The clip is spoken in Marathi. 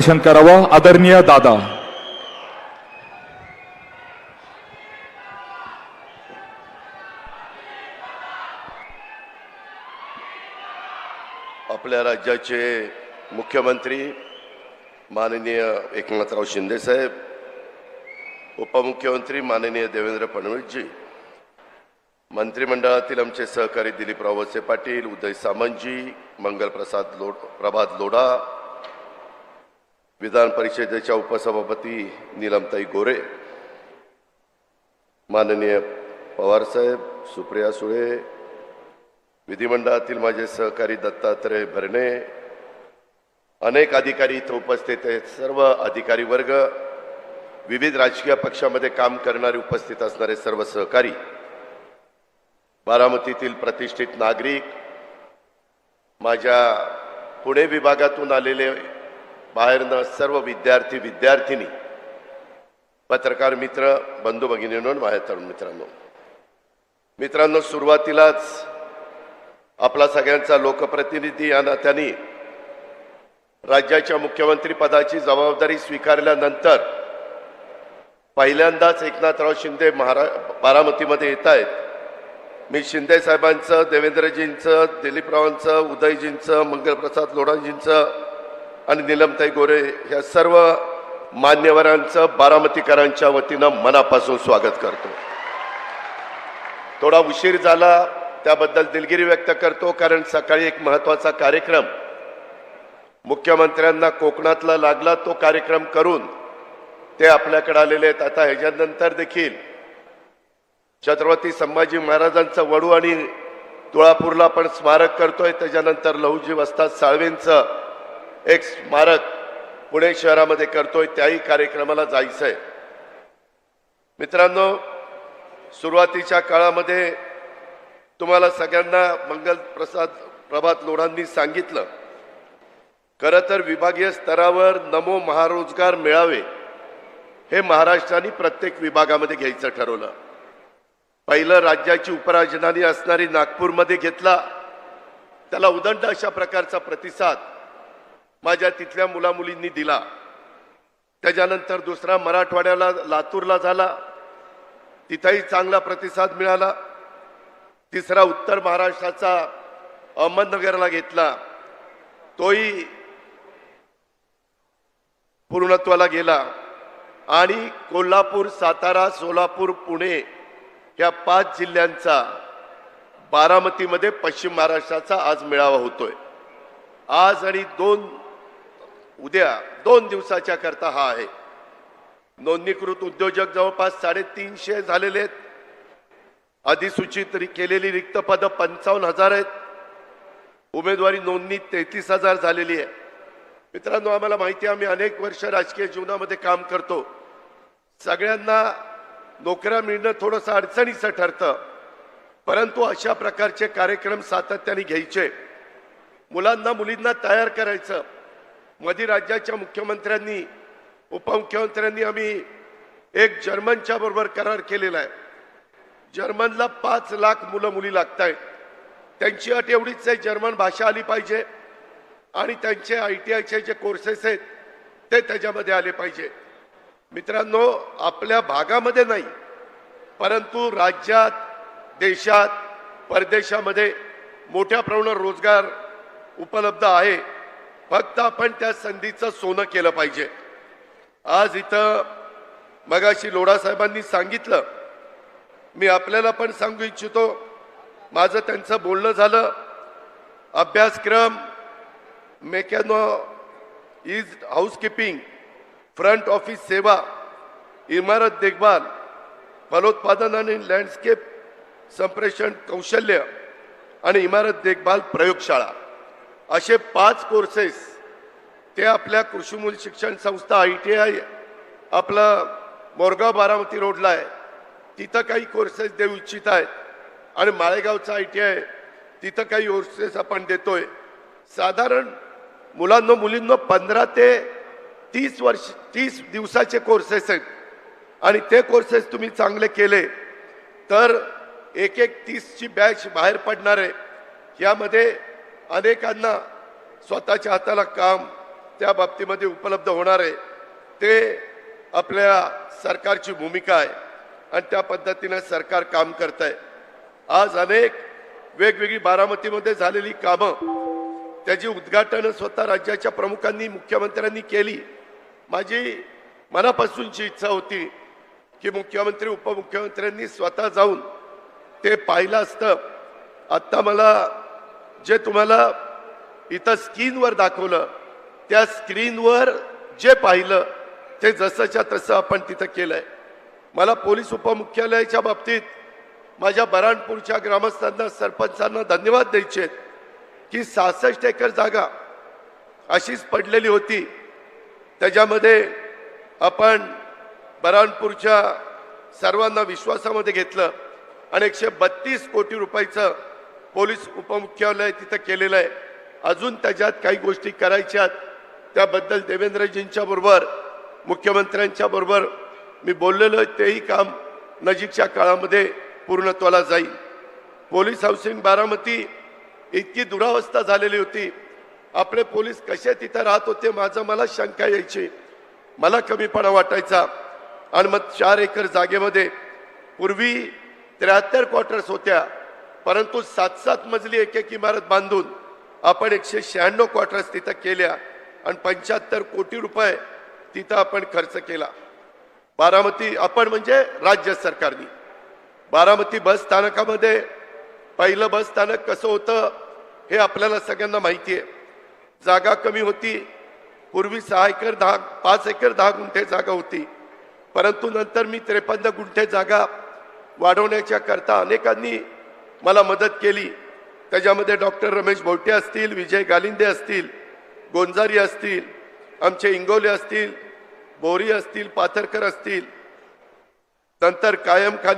भाषण करावं आदरणीय दादा आपल्या राज्याचे मुख्यमंत्री माननीय एकनाथराव शिंदे साहेब उपमुख्यमंत्री माननीय देवेंद्र फडणवीसजी मंत्रिमंडळातील आमचे सहकारी दिलीपराव वळसे पाटील उदय सामंतजी मंगलप्रसाद लोड प्रभात लोढा विधान परिषदेच्या उपसभापती नीलमताई गोरे माननीय पवारसाहेब सुप्रिया सुळे विधिमंडळातील माझे सहकारी दत्तात्रय भरणे अनेक अधिकारी इथं उपस्थित आहेत. सर्व अधिकारी वर्ग विविध राजकीय पक्षामध्ये काम करणारे उपस्थित असणारे सर्व सहकारी बारामतीतील प्रतिष्ठित नागरिक माझ्या पुणे विभागातून आलेले बाहेरनं सर्व विद्यार्थी विद्यार्थिनी पत्रकार मित्र बंधू भगिनींनो बाहेर तरुण मित्रांनो. मित्रांनो सुरुवातीलाच आपला सगळ्यांचा लोकप्रतिनिधी या नात्याने राज्याच्या मुख्यमंत्री पदाची जबाबदारी स्वीकारल्यानंतर पहिल्यांदाच एकनाथराव शिंदे महारा बारामतीमध्ये येत आहेत. मी शिंदे साहेबांचं देवेंद्रजींचं दिलीपरावांचं उदयजींचं मंगलप्रसाद लोढांजींचं आणि निलमताई गोरे या सर्व मान्यवरांचं बारामतीकरांच्या वतीनं मनापासून स्वागत करतो. थोडा उशीर झाला त्याबद्दल दिलगिरी व्यक्त करतो कारण सकाळी एक महत्त्वाचा कार्यक्रम मुख्यमंत्र्यांना कोकणातला लागला तो कार्यक्रम करून ते आपल्याकडे आलेले आहेत. आता ह्याच्यानंतर देखील छत्रपती संभाजी महाराजांचं वडू आणि तुळापूरला आपण स्मारक करतोय. त्याच्यानंतर लहुजी वस्ताद साळवेंचं एक स्मारक पुणे शहरामध्ये करतोय त्याही कार्यक्रमाला जायचंय. मित्रांनो सुरुवातीच्या काळामध्ये तुम्हाला सगळ्यांना मंगल प्रसाद प्रभात लोढांनी सांगितलं. खरं तर विभागीय स्तरावर नमो महारोजगार मिळावे हे महाराष्ट्राने प्रत्येक विभागामध्ये घ्यायचं ठरवलं. पहिलं राज्याची उपराजधानी असणारी नागपूरमध्ये घेतला. त्याला उदंड अशा प्रकारचा प्रतिसाद माझ्या तिथल्या मुलामुलींनी दिला. त्याच्यानंतर दुसरा मराठवाड्याला लातूरला झाला. तिथंही चांगला प्रतिसाद मिळाला. तिसरा उत्तर महाराष्ट्राचा अहमदनगरला घेतला. तोही पूर्णत्वाला गेला. आणि कोल्हापूर सातारा सोलापूर पुणे या पाच जिल्ह्यांचा बारामतीमध्ये पश्चिम महाराष्ट्राचा आज मेळावा होतोय. आज आणि दोन उद्या दोन दिवसाच्या करता हा आहे. नोंदणीकृत उद्योजक जवळपास साडेतीनशे झालेले आहेत. अधिसूचित केलेली रिक्त पदं पंचावन्न हजार आहेत. उमेदवारी नोंदणी तेहतीस हजार झालेली आहे. मित्रांनो आम्हाला माहिती आहे आम्ही अनेक वर्ष राजकीय जीवनामध्ये काम करतो. सगळ्यांना नोकऱ्या मिळणं थोडंसं अडचणीचं ठरतं. परंतु अशा प्रकारचे कार्यक्रम सातत्याने घ्यायचे. मुलांना मुलींना तयार करायचं. मधी राज्याच्या मुख्यमंत्र्यांनी उपमुख्यमंत्र्यांनी आम्ही एक जर्मनच्या बरोबर करार केलेला आहे. जर्मनला पाच लाख मुलं मुली लागत आहेत त्यांची अट एवढीच आहे जर्मन भाषा आली पाहिजे आणि त्यांचे आय टी आयचे जे कोर्सेस आहेत ते त्याच्यामध्ये आले पाहिजे. मित्रांनो आपल्या भागामध्ये नाही परंतु राज्यात देशात परदेशामध्ये मोठ्या प्रमाणात रोजगार उपलब्ध आहे. फक्त आपण त्या संधीचं सोनं केलं पाहिजे. आज इथं मगाशी लोढा साहेबांनी सांगितलं. मी आपल्याला पण सांगू इच्छितो माझं त्यांचं बोलणं झालं. अभ्यासक्रम मेकॅनो इज हाऊसकीपिंग फ्रंट ऑफिस सेवा इमारत देखभाल फलोत्पादन आणि लँडस्केप संप्रेषण कौशल्य आणि इमारत देखभाल प्रयोगशाळा. असे पाच कोर्सेस ते आपल्या कृषीमूल शिक्षण संस्था आय टी आय आपलं मोरगाव बारामती रोडला आहे. तिथं काही कोर्सेस देऊ इच्छित आहेत. आणि माळेगावचं आय टी आय तिथं काही कोर्सेस आपण देतोय. साधारण मुलांनो मुलींनो पंधरा ते तीस वर्ष तीस दिवसाचे कोर्सेस आहेत. आणि ते कोर्सेस तुम्ही चांगले केले तर एक एक तीसची बॅच बाहेर पडणार आहे. यामध्ये अनेकांना स्वतःच्या हाताला काम त्या बाबतीमध्ये उपलब्ध होणार आहे. ते आपल्या सरकारची भूमिका आहे आणि त्या पद्धतीने सरकार काम करत आहे आज अनेक वेगवेगळी बारामतीमध्ये झालेली कामं त्याची उद्घाटनं स्वतः राज्याच्या प्रमुखांनी मुख्यमंत्र्यांनी केली. माझी मनापासूनची इच्छा होती की मुख्यमंत्री उपमुख्यमंत्र्यांनी स्वतः जाऊन ते पाहिलं असतं. आत्ता मला जे तुम्हाला इथं स्क्रीनवर दाखवलं त्या स्क्रीनवर जे पाहिलं ते जसंच्या तसं आपण तिथं केलंय. मला पोलीस उपमुख्यालयाच्या बाबतीत माझ्या बराणपूरच्या ग्रामस्थांना सरपंचांना धन्यवाद द्यायचे आहेत की सहासष्ट एकर जागा अशीच पडलेली होती. त्याच्यामध्ये आपण बराणपूरच्या सर्वांना विश्वासामध्ये घेतलं आणि एकशे बत्तीस कोटी रुपयाचं पोलीस उपमुख्यालय तिथं केलेलं आहे. अजून त्याच्यात काही गोष्टी करायच्यात त्याबद्दल देवेंद्रजींच्या बरोबर मुख्यमंत्र्यांच्या बरोबर मी बोललेलं तेही काम नजीकच्या काळामध्ये पूर्णत्वाला जाईल. पोलीस हाऊसिंग बारामती इतकी दुरावस्था झालेली होती. आपले पोलीस कसे तिथं राहत होते माझं मला शंका यायची. मला कमीपणा वाटायचा. आणि मग चार एकर जागेमध्ये पूर्वी त्र्याहत्तर क्वार्टर्स होत्या. परंतु सात सात मजली एक एक इमारत बांधून आपण एकशे शहाण्णव क्वार्टर्स तिथं केल्या. आणि पंच्याहत्तर कोटी रुपये तिथं आपण खर्च केला. बारामती आपण म्हणजे राज्य सरकारनी. बारामती बस स्थानकामध्ये पहिलं बस स्थानक कसं होतं हे आपल्याला सगळ्यांना माहिती आहे. जागा कमी होती. पूर्वी सहा एकर दहा पाच एकर दहा गुंठे जागा होती. परंतु नंतर मी त्रेपन्न गुंठे जागा वाढवण्याच्या करता अनेकांनी मला मदत केली. त्याच्यामध्ये डॉक्टर रमेश भोवटे असतील विजय गालिंदे असतील गोंजारी असतील आमचे इंगोले असतील बोरी असतील पाथरकर असतील नंतर कायम खाली